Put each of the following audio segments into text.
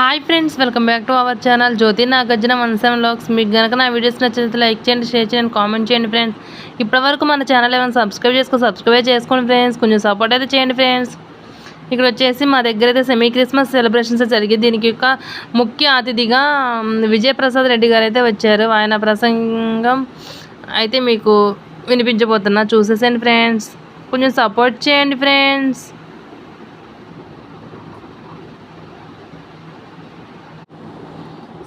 Hi friends welcome back to our channel Jyothi Nagarjuna one seven lakhs మీకు కనుక నా videos నచ్చినట్లయితే like చేయండి షేర్ చేయండి కామెంట్ చేయండి ఫ్రెండ్స్ ఇప్పటివరకు మన ఛానల్ ఏమైనా సబ్స్క్రైబ్ చేసుకో సబ్స్క్రైబ్ చేసుకోండి ఫ్రెండ్స్ కొంచెం సపోర్ట్ అయితే చేయండి ఫ్రెండ్స్ ఇక్కడ వచ్చేసి మా దగ్గర అయితే సెమీ క్రిస్మస్ సెలబ్రేషన్స్ జరిగింది దీనికి యొక్క ముఖ్య అతిథిగా విజయప్రసాద్ రెడ్డి గారు అయితే వచ్చారు. ఆయన ప్రసంగం అయితే మీకు వినిపించబోతున్నా. చూసేసేయండి ఫ్రెండ్స్ కొంచెం సపోర్ట్ చేయండి ఫ్రెండ్స్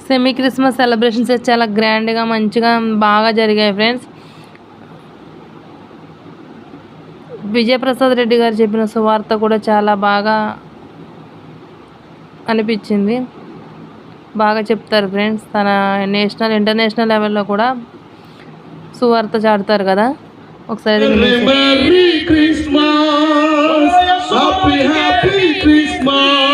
సెమీ క్రిస్మస్ సెలబ్రేషన్స్ చాలా గ్రాండ్గా మంచిగా బాగా జరిగాయి ఫ్రెండ్స్ విజయప్రసాద్ రెడ్డి గారు చెప్పిన సువార్త కూడా చాలా బాగా అనిపించింది. బాగా చెప్తారు ఫ్రెండ్స్ తన నేషనల్ ఇంటర్నేషనల్ లెవెల్లో కూడా సువార్త చాడతారు కదా. ఒకసారి అయితే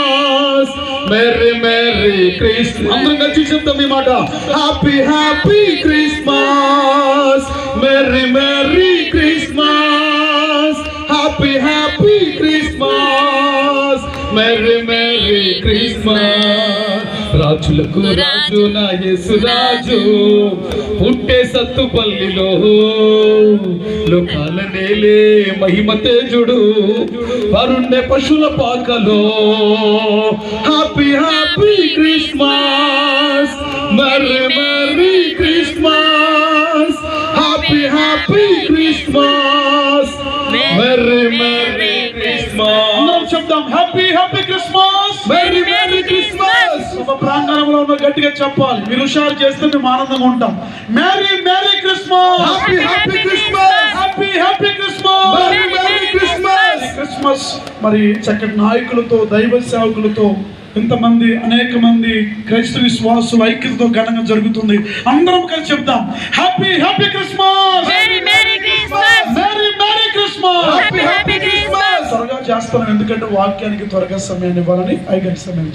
వినేసి- Merry Christmas! Happy Happy Christmas! Merry Merry Christmas! అందరం కలిసి చెప్తాం ఈ మాట happy happy Christmas merry merry Christmas happy happy Christmas merry merry Christmas రాజులకు రాజు నా యేసురాజు పుట్టే సత్తుపల్లిలో లోకాల నేలే మహిమ తేజుడు. వరుణ్ణే పశుల పాకలో happy happy Christmas. Merry merry Christmas. Happy happy Christmas. Merry merry Christmas. చెప్తాం హ్యాపీ హ్యాపీ క్రిస్మస్. మెర్రీ సభ ప్రాంగణంలో ఉన్న గట్టిగా చెప్పాలి. మీరు హుషారు చేస్తే మేము ఆనందంగా ఉంటాం. Merry merry Christmas happy happy Christmas happy happy Christmas Christmas Christmas మరి చక్కటి నాయకులతో దైవ సేవకులతో ఇంతమంది అనేక మంది క్రైస్తవ విశ్వాసుల ఐక్యతతో ఘనంగా జరుగుతుంది. అందరం కలిసి చెప్తాం happy happy Christmas! Merry merry Christmas! త్వరగా చేస్తాను ఎందుకంటే వాక్యానికి త్వరగా సమయాన్ని ఇవ్వాలని ఐదు సమయం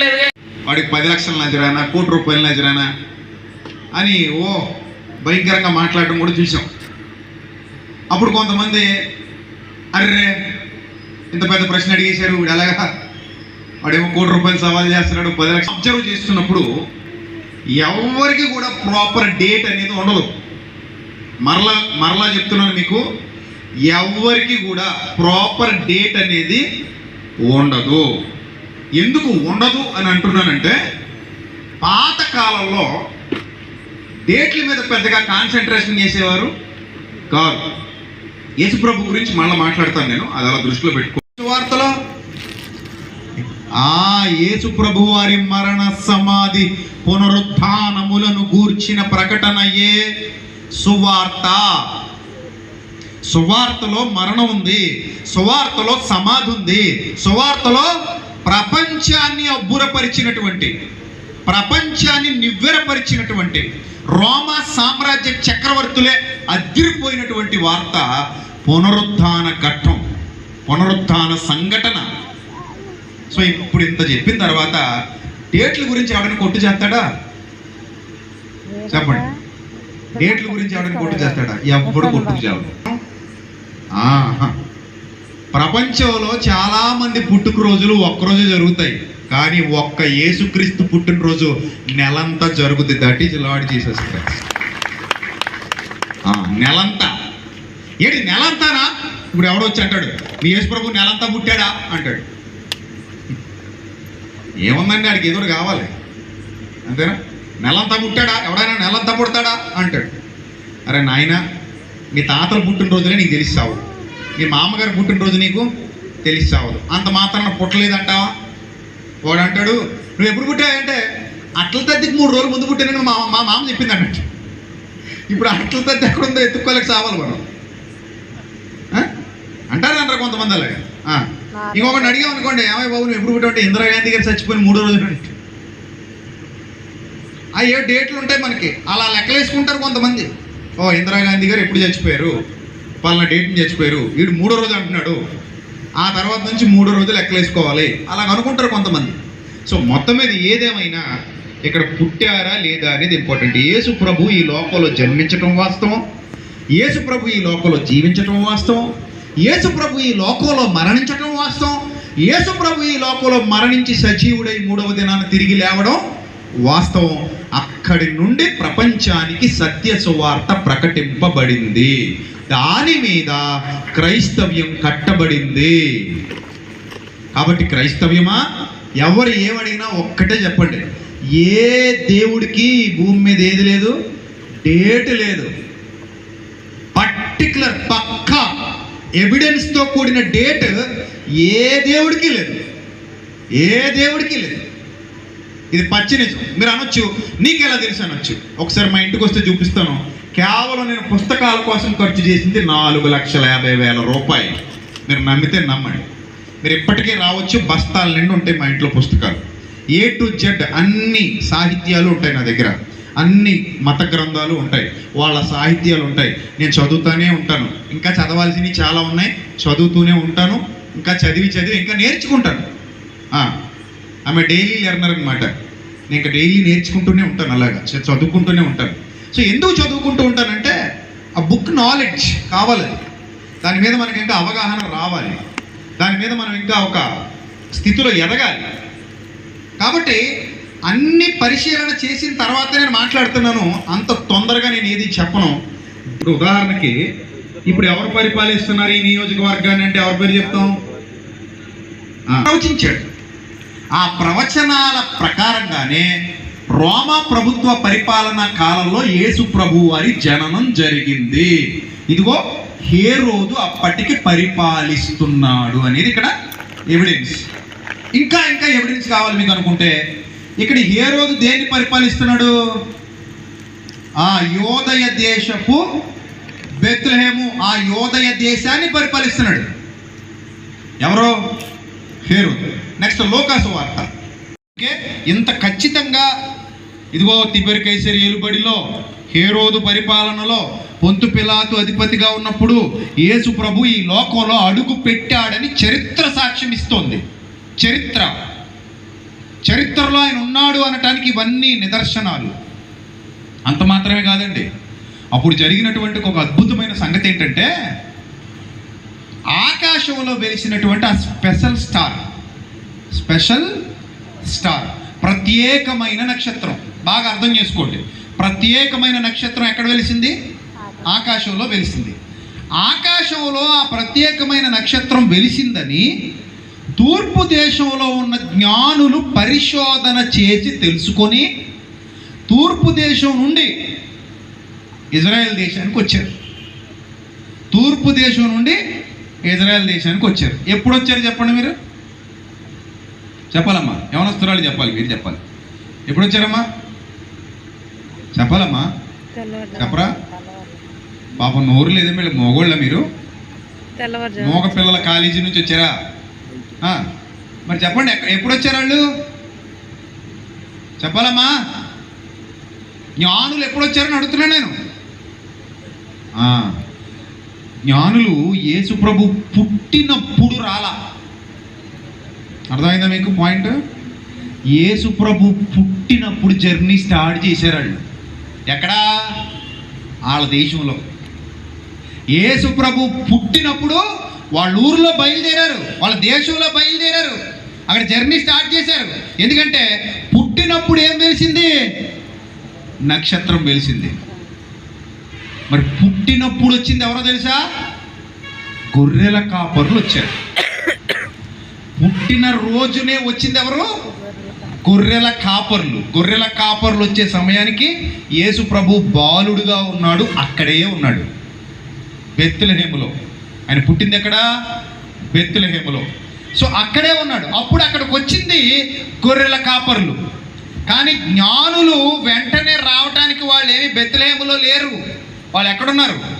పెట్టలేదు వాడికి పది లక్షల నజరానా కోటి రూపాయల నజరానా అని ఓ భయంకరంగా మాట్లాడటం కూడా చూసాం. అప్పుడు కొంతమంది అర్రే ఇంత పెద్ద ప్రశ్న అడిగేశారు వీడు ఎలాగా? వాడేమో కోటి రూపాయలు సవాల్ చేస్తున్నాడు పది లక్షలు అబ్జర్వ్ చేస్తున్నప్పుడు ఎవరికి కూడా ప్రాపర్ డేట్ అనేది ఉండదు. మరలా మరలా చెప్తున్నాను మీకు ఎవరికి కూడా ప్రాపర్ డేట్ అనేది ఉండదు. ఎందుకు ఉండదు అని అంటున్నానంటే పాత కాలంలో డేట్ల మీద పెద్దగా కాన్సన్ట్రేషన్ చేసేవారు కాదు యేసుప్రభు గురించి మళ్ళీ మాట్లాడతాను నేను అది అలా దృష్టిలో పెట్టుకో. వార్తలో ఆ యేసుప్రభు వారి మరణ సమాధి పునరుత్నములను గూర్చిన ప్రకటనయే సువార్త. సువార్తలో మరణం ఉంది సువార్తలో సమాధి ఉంది సువార్తలో ప్రపంచాన్ని అబ్బురపరిచినటువంటి ప్రపంచాన్ని నివ్వెరపరిచినటువంటి రోమా సామ్రాజ్య చక్రవర్తులే అద్దిరిపోయినటువంటి వార్త పునరుత్థాన ఘట్టం పునరుత్థాన సంఘటన. సో ఇప్పుడు ఇంత చెప్పిన తర్వాత డేట్ల గురించి ఎవడని కొట్టు చేస్తాడా? చెప్పండి. డేట్ల గురించి ఎవడని కొట్టు చేస్తాడా? ఎవడు కొట్టు చేయడు ఆహా. ప్రపంచంలో చాలామంది పుట్టుకరోజులు ఒక్కరోజు జరుగుతాయి. కానీ ఒక్క యేసుక్రీస్తు పుట్టినరోజు నెలంతా జరుగుతుంది that is Lord Jesus Christ. నెలంతా. ఏంటి నెలంతానా? ఇప్పుడు ఎవడో వచ్చి అంటాడు మీ యేసు ప్రభు నెలంతా పుట్టాడా? అంటాడు. ఏముందండి ఆడికి ఏదో కావాలి. అంతేనా? నెలంతా పుట్టాడా? ఎవడైనా నెలంతా పుడతాడా? అంటాడు. అరే నాయన మీ తాతలు పుట్టినరోజులే నీకు తెలిసి మీ మామగారు పుట్టినరోజు నీకు తెలిసి సావదు అంత మాత్రాన పుట్టలేదంటావా వాడు అంటాడు నువ్వు ఎప్పుడు పుట్టావంటే అట్ల తద్దికి మూడు రోజులు ముందు పుట్టానని మా మా మామ చెప్పింది అన్నట్టు ఇప్పుడు అట్ల తద్ది ఎక్కడుందో ఎత్తుక్కోలేక సావాలి మనం? అంటారు అంటారు కొంతమంది అలాగే. ఇంకొకటి అడిగాం అనుకోండి ఏమై బాబు నువ్వు ఎప్పుడు పుట్టావంటే ఇందిరాగాంధీ గారు చచ్చిపోయిన మూడో రోజులు అంటే ఆ ఏ డేట్లు ఉంటాయి మనకి. అలా లెక్కలేసుకుంటారు కొంతమంది. ఓ ఇందిరాగాంధీ గారు ఎప్పుడు చచ్చిపోయారు? పలానా డేట్ని చచ్చిపోయారు. వీడు మూడో రోజు అంటున్నాడు. ఆ తర్వాత నుంచి మూడో రోజు లెక్కలేసుకోవాలి అలా అనుకుంటారు కొంతమంది. సో మొత్తం మీద ఏదేమైనా ఇక్కడ పుట్టారా లేదా అనేది ఇంపార్టెంట్ యేసు ప్రభు ఈ లోకంలో జన్మించటం వాస్తవం. యేసు ప్రభు ఈ లోకంలో జీవించటం వాస్తవం. యేసు ప్రభు ఈ లోకంలో మరణించటం వాస్తవం. యేసు ప్రభు ఈ లోకంలో మరణించి సజీవుడై మూడవ దినాన తిరిగి లేవడం వాస్తవం. అక్కడి నుండి ప్రపంచానికి సత్య సువార్త ప్రకటింపబడింది. దాని మీద క్రైస్తవ్యం కట్టబడింది. కాబట్టి క్రైస్తవ్యమా? ఎవరు ఏమడిగినా ఒక్కటే చెప్పండి. ఏ దేవుడికి భూమి మీద ఏది లేదు? డేట్ లేదు. పర్టికులర్ పక్కా ఎవిడెన్స్తో కూడిన డేట్ ఏ దేవుడికి లేదు. ఏ దేవుడికి లేదు. ఇది పచ్చి నిజం. మీరు అనొచ్చు. నీకు ఎలా తెలుసు అనొచ్చు? ఒకసారి మా ఇంటికి వస్తే చూపిస్తాను. కేవలం నేను పుస్తకాల కోసం ఖర్చు చేసింది నాలుగు లక్షల యాభై వేల రూపాయలు. మీరు నమ్మితే నమ్మండి. మీరు ఇప్పటికే రావచ్చు బస్తాల నిండి ఉంటాయి మా ఇంట్లో పుస్తకాలు. ఏ టు జెడ్ అన్ని సాహిత్యాలు ఉంటాయి నా దగ్గర. అన్ని మత గ్రంథాలు ఉంటాయి. వాళ్ళ సాహిత్యాలు ఉంటాయి. నేను చదువుతూనే ఉంటాను. ఇంకా చదవాల్సినవి చాలా ఉన్నాయి. చదువుతూనే ఉంటాను. ఇంకా చదివి చదివి ఇంకా నేర్చుకుంటాను. ఆమె డైలీ లెర్నర్ అనమాట నేను ఇంకా డైలీ నేర్చుకుంటూనే ఉంటాను అలాగా. చదువుకుంటూనే ఉంటాను. సో ఎందుకు చదువుకుంటూ ఉంటానంటే ఆ బుక్ నాలెడ్జ్ కావాలి. దాని మీద మనకి ఇంకా అవగాహన రావాలి. దాని మీద మనం ఇంకా ఒక స్థితిలో ఎదగాలి. కాబట్టి అన్ని పరిశీలన చేసిన తర్వాత నేను మాట్లాడుతున్నాను. అంత తొందరగా నేను ఏది చెప్పను. ఇప్పుడు ఉదాహరణకి ఇప్పుడు ఎవరు పరిపాలిస్తున్నారు ఈ నియోజకవర్గాన్ని అంటే ఎవరి పేరు చెప్తాం? ప్రవచించాడు. ఆ ప్రవచనాల ప్రకారంగానే రోమా ప్రభుత్వ పరిపాలన కాలంలో యేసు ప్రభు వారి జననం జరిగింది. ఇదిగో హే రోజు అప్పటికి పరిపాలిస్తున్నాడు అనేది ఇక్కడ ఎవిడెన్స్ ఇంకా ఇంకా ఎవిడెన్స్ కావాలి మీకు అనుకుంటే. ఇక్కడ హేరోదు దేన్ని పరిపాలిస్తున్నాడు? ఆ యోదయ దేశపు బెత్లహేము ఆ యోదయ దేశాన్ని పరిపాలిస్తున్నాడు. ఎవరో? హేరు నెక్స్ట్ లోకాసు వార్త. ఓకే? ఇంత ఖచ్చితంగా ఇదిగో తిబెరి కైసరి ఏలుబడిలో హేరోదు పరిపాలనలో పొంతు పిలాతు అధిపతిగా ఉన్నప్పుడు యేసు ప్రభు ఈ లోకంలో అడుగు పెట్టాడని చరిత్ర సాక్ష్యం ఇస్తోంది. చరిత్ర. చరిత్రలో ఆయన ఉన్నాడు అనటానికి ఇవన్నీ నిదర్శనాలు. అంత మాత్రమే కాదండి. అప్పుడు జరిగినటువంటి ఒక అద్భుతమైన సంగతి ఏంటంటే ఆకాశంలో వెలిసినటువంటి ఆ స్పెషల్ స్టార్. Special star. ప్రత్యేకమైన నక్షత్రం. బాగా అర్థం చేసుకోండి. ప్రత్యేకమైన నక్షత్రం ఎక్కడ వెలిసింది? ఆకాశంలో వెలిసింది. ఆకాశంలో ఆ ప్రత్యేకమైన నక్షత్రం వెలిసిందని తూర్పు దేశంలో ఉన్న జ్ఞానులు పరిశోధన చేసి తెలుసుకొని తూర్పు దేశం నుండి ఇజ్రాయెల్ దేశానికి వచ్చారు. తూర్పు దేశం నుండి ఇజ్రాయెల్ దేశానికి వచ్చారు. ఎప్పుడు వచ్చారు చెప్పండి మీరు? చెప్పాలమ్మా. యవనస్తురాలు చెప్పాలి మీరు చెప్పాలి. ఎప్పుడు వచ్చారమ్మా? చెప్పాలమ్మా? చెప్పరా? పాపం నోరు లేదా మీరు మోగోళ్ళ మీరు? మోగ పిల్లల కాలేజీ నుంచి వచ్చారా? మరి చెప్పండి ఎప్పుడు వచ్చారు వాళ్ళు? చెప్పాలమ్మా? జ్ఞానులు ఎప్పుడు వచ్చారని అడుగుతున్నాను నేను. జ్ఞానులు యేసు ప్రభు పుట్టినప్పుడు రాలా. అర్థమైందా మీకు పాయింట్? యేసు ప్రభు పుట్టినప్పుడు జర్నీ స్టార్ట్ చేశారు వాళ్ళు. ఎక్కడా? వాళ్ళ దేశంలో. యేసు ప్రభు పుట్టినప్పుడు వాళ్ళ ఊర్లో బయలుదేరారు వాళ్ళ దేశంలో బయలుదేరారు. అక్కడ జర్నీ స్టార్ట్ చేశారు. ఎందుకంటే పుట్టినప్పుడు ఏం వెలిసింది నక్షత్రం వెలిసింది మరి పుట్టినప్పుడు వచ్చింది ఎవరో తెలుసా? గొర్రెల కాపర్లు వచ్చారు. పుట్టిన రోజునే వచ్చింది ఎవరు? గొర్రెల కాపర్లు. గొర్రెల కాపర్లు వచ్చే సమయానికి యేసు ప్రభు బాలుడుగా ఉన్నాడు అక్కడే ఉన్నాడు. బెత్తులహేములో ఆయన పుట్టింది ఎక్కడ? బెత్తులహేములో సో అక్కడే ఉన్నాడు. అప్పుడు అక్కడికి వచ్చింది గొర్రెల కాపర్లు. కానీ జ్ఞానులు వెంటనే రావటానికి వాళ్ళు ఏమి బెత్తులహేములో లేరు. వాళ్ళు ఎక్కడున్నారు?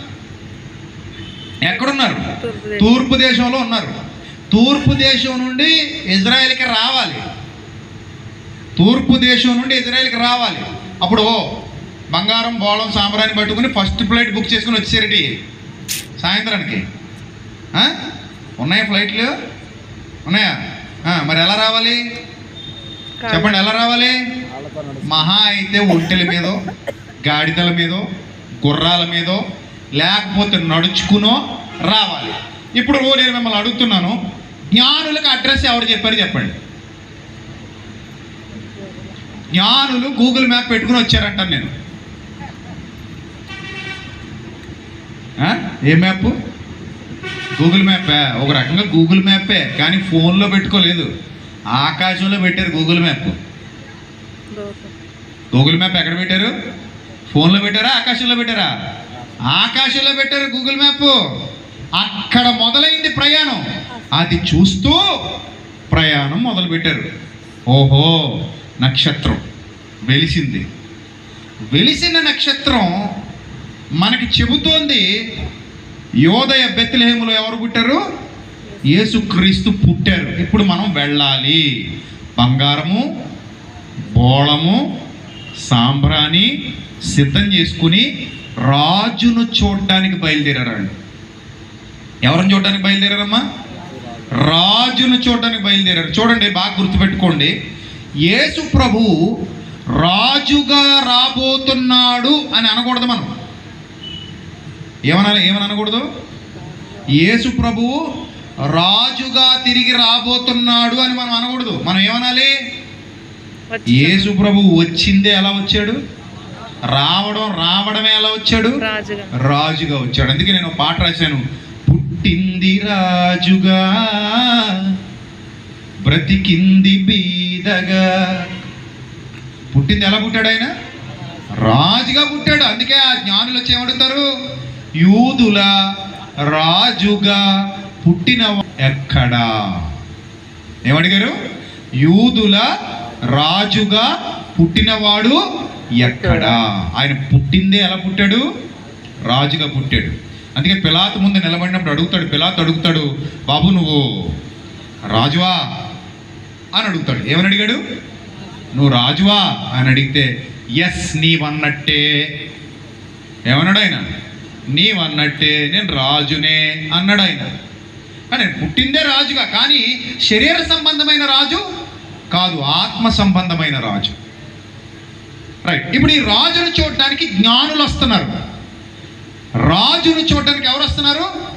ఎక్కడున్నారు? తూర్పు దేశంలో ఉన్నారు. తూర్పు దేశం నుండి ఇజ్రాయెల్కి రావాలి. తూర్పు దేశం నుండి ఇజ్రాయెల్కి రావాలి. అప్పుడు ఓ బంగారం బోళం సాంబ్రాన్ని పట్టుకుని ఫస్ట్ ఫ్లైట్ బుక్ చేసుకుని వచ్చేసరికి సాయంత్రానికి? ఉన్నాయా ఫ్లైట్లు? ఉన్నాయా? మరి ఎలా రావాలి? చెప్పండి ఎలా రావాలి? మహా అయితే ఒంటెల మీదో గాడిదల మీదో గుర్రాల మీదో లేకపోతే నడుచుకునో రావాలి. ఇప్పుడు నేను మిమ్మల్ని అడుగుతున్నాను. జ్ఞానులకు అడ్రస్ ఎవరు చెప్పారు చెప్పండి. జ్ఞానులు గూగుల్ మ్యాప్ పెట్టుకుని వచ్చారంటాను నేను. ఏ మ్యాప్? గూగుల్ మ్యాపే? ఒక రకంగా గూగుల్ మ్యాపే కానీ ఫోన్లో పెట్టుకోలేదు. ఆకాశంలో పెట్టారు గూగుల్ మ్యాప్. గూగుల్ మ్యాప్ ఎక్కడ పెట్టారు? ఫోన్లో పెట్టారా? ఆకాశంలో పెట్టారా? ఆకాశంలో పెట్టారు గూగుల్ మ్యాప్. అక్కడ మొదలైంది ప్రయాణం. అది చూస్తూ ప్రయాణం మొదలు పెట్టారు ఓహో! నక్షత్రం. వెలిసింది. వెలిసిన నక్షత్రం మనకి చెబుతోంది యోదయ బెత్లహేములో ఎవరు పుట్టారు? యేసుక్రీస్తు పుట్టారు. ఇప్పుడు మనం వెళ్ళాలి. బంగారము బోళము సాంబ్రాణి సిద్ధం చేసుకుని రాజును చూడటానికి బయలుదేరారండి. ఎవరిని చూడటానికి బయలుదేరారమ్మా? రాజును చూడటానికి బయలుదేరారు. చూడండి బాగా గుర్తుపెట్టుకోండి. యేసు ప్రభు రాజుగా రాబోతున్నాడు అని అనకూడదు మనం. ఏమనాలి ఏమని అనకూడదు యేసు ప్రభువు రాజుగా తిరిగి రాబోతున్నాడు అని మనం అనకూడదు. మనం ఏమనాలి? యేసు ప్రభు వచ్చిందే ఎలా వచ్చాడు? రావడం రావడమే ఎలా వచ్చాడు? రాజుగా. వచ్చాడు. అందుకే నేను పాట రాశాను. పుట్టింది రాజుగా. బ్రతికింది బీదగా. పుట్టింది ఎలా పుట్టాడు ఆయన? రాజుగా పుట్టాడు. అందుకే ఆ జ్ఞానులు వచ్చి ఏమడుగుతారు యూదుల రాజుగా పుట్టిన ఎక్కడా? ఏమడిగారు? యూదుల రాజుగా పుట్టినవాడు ఎక్కడా? ఆయన పుట్టిందే ఎలా పుట్టాడు? రాజుగా పుట్టాడు. అందుకే పిలాతు ముందు నిలబడినప్పుడు అడుగుతాడు పిలాతు అడుగుతాడు బాబు నువ్వు రాజువా? అని అడుగుతాడు. ఏమని అడిగాడు? నువ్వు రాజువా? అని అడిగితే ఎస్ నీవన్నట్టే. ఏమన్నాడు ఆయన? నీవన్నట్టే నేను రాజునే అన్నాడు ఆయన. కానీ పుట్టిందే రాజుగా కానీ శరీర సంబంధమైన రాజు కాదు ఆత్మ సంబంధమైన రాజు. రైట్ ఇప్పుడు ఈ రాజును చూడటానికి జ్ఞానులు వస్తున్నారు. రాజును చూడటానికి ఎవరు వస్తున్నారు?